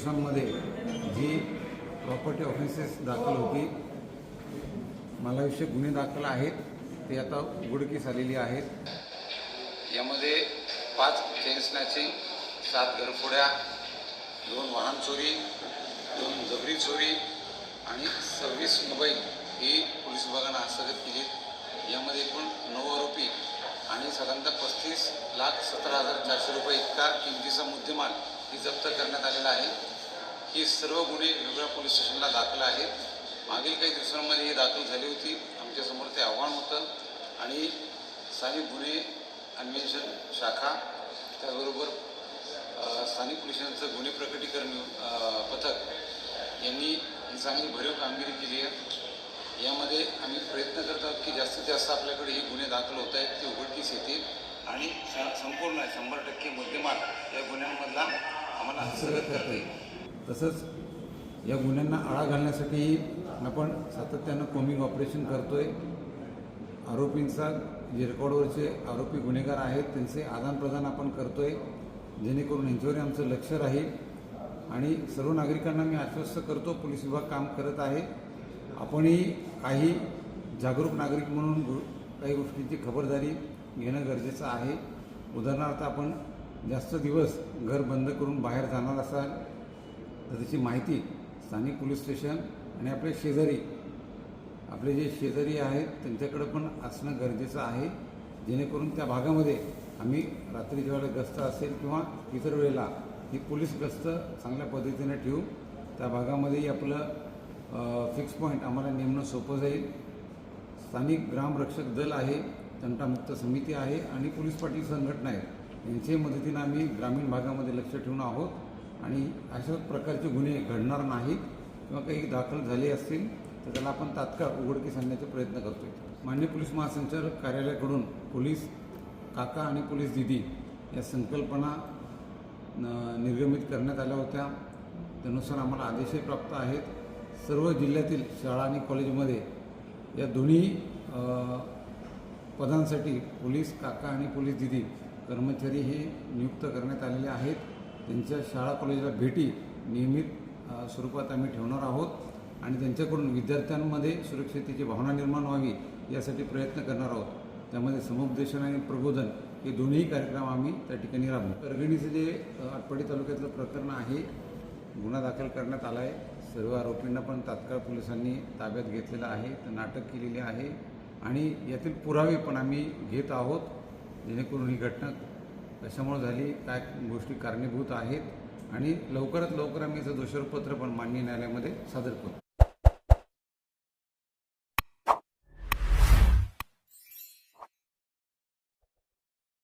पुलिसांमध्ये जी property offices दाखल होती मालाविषयक गुन्हे दाखल आहेत ते आता उघडकीस आलेली आहेत. यामध्ये पाच चेन स्नॅचिंग सात घरफोड्या दोन वाहन चोरी दोन जबरी चोरी आणि सव्वीस मोबाईल ही पोलीस विभागानं हस्तगत केली. यामध्ये एकूण नऊ आरोपी आणि साधारणतः पस्तीस लाख सतरा हजार चारशे रुपये इतका किमतीचा मुद्देमाल ही जप्त करण्यात आलेला आहे. ही सर्व गुन्हे वेगवेगळ्या पोलीस स्टेशनला दाखल आहेत. मागील काही दिवसांमध्ये ही दाखल झाली होती. आमच्यासमोर ते आव्हान होतं. आणि स्थानिक गुन्हे अन्वेषण शाखा त्याचबरोबर स्थानिक पोलिसांचं गुन्हे प्रकटीकरण पथक यांनी ही चांगली भरीव कामगिरी केली आहे. यामध्ये आम्ही प्रयत्न करत आहोत की जास्तीत जास्त आपल्याकडे हे गुन्हे दाखल होत आहेत ते उघडकीस येतील. आणि स- संपूर्ण शंभर टक्के मुद्देमाल या गुन्ह्यांमधला हस्तगत करता येईल तसंच या गुन्ह्यांना आळा घालण्यासाठी आपण सातत्यानं कोमिंग ऑपरेशन करतोय. आरोपींचा जे रेकॉर्डवरचे आरोपी गुन्हेगार आहेत त्यांचे आदानप्रदान आपण करतोय. जेणेकरून यांच्यावर आमचं लक्ष राहील. आणि सर्व नागरिकांना मी आश्वस्त करतो पोलीस विभाग काम करत आहे. आपणही काही जागरूक नागरिक म्हणून काही गोष्टींची खबरदारी घेणं गरजेचं आहे. उदाहरणार्थ आपण जास्त दिवस घर बंद करून बाहेर जाणार असाल तर त्याची माहिती स्थानिक पोलीस स्टेशन आणि आपले शेजारी आपले जे शेजारी आहेत त्यांच्याकडं पण असणं गरजेचं आहे. जेणेकरून त्या भागामध्ये आम्ही रात्री वेळेला गस्त असेल किंवा इतर वेळेला ही पोलीस गस्त चांगल्या पद्धतीने ठेवू त्या भागामध्येही आपलं फिक्स पॉईंट आम्हाला नेमणं सोपं जाईल. स्थानिक ग्रामरक्षक दल आहे तंटामुक्त समिती आहे आणि पोलीस पाटील संघटना आहेत. यांच्या मदतीनं आम्ही ग्रामीण भागामध्ये लक्ष ठेवून आहोत आणि अशाच प्रकारचे गुन्हे घडणार नाहीत किंवा काही दाखल झाले असतील तर त्याला आपण तात्काळ उघडकीस आणण्याचा प्रयत्न करतोय. मान्य पोलीस महासंचालक कार्यालयाकडून पोलीस काका आणि पोलीस दिदी या संकल्पना निर्गमित करण्यात आल्या होत्या. त्यानुसार आम्हाला आदेशही प्राप्त आहेत. सर्व जिल्ह्यातील शाळा आणि कॉलेजमध्ये या दोन्ही पदांसाठी पोलीस काका आणि पोलीस दिदी कर्मचारी हे नियुक्त करण्यात आलेले आहेत. त्यांच्या शाळा कॉलेजला भेटी नियमित स्वरूपात आम्ही ठेवणार आहोत आणि त्यांच्याकडून विद्यार्थ्यांमध्ये सुरक्षितेची भावना निर्माण व्हावी यासाठी प्रयत्न करणार आहोत. त्यामध्ये समुपदेशन आणि प्रबोधन हे दोन्ही कार्यक्रम आम्ही त्या ठिकाणी राबवू. परभणीचं जे आटपाडी तालुक्यातलं प्रकरण आहे गुन्हा दाखल करण्यात आला आहे. सर्व आरोपींना पण तात्काळ पोलिसांनी ताब्यात घेतलेलं आहे. तर नाटक केलेले आहे आणि यातील पुरावे पण आम्ही घेत आहोत. जेणेकरून ही घटना कशामुळे झाली काय गोष्टी कारणीभूत आहेत आणि लवकरात लवकर आम्ही याचं दोषारोपपत्र पण मान्य न्यायालयामध्ये सादर करू.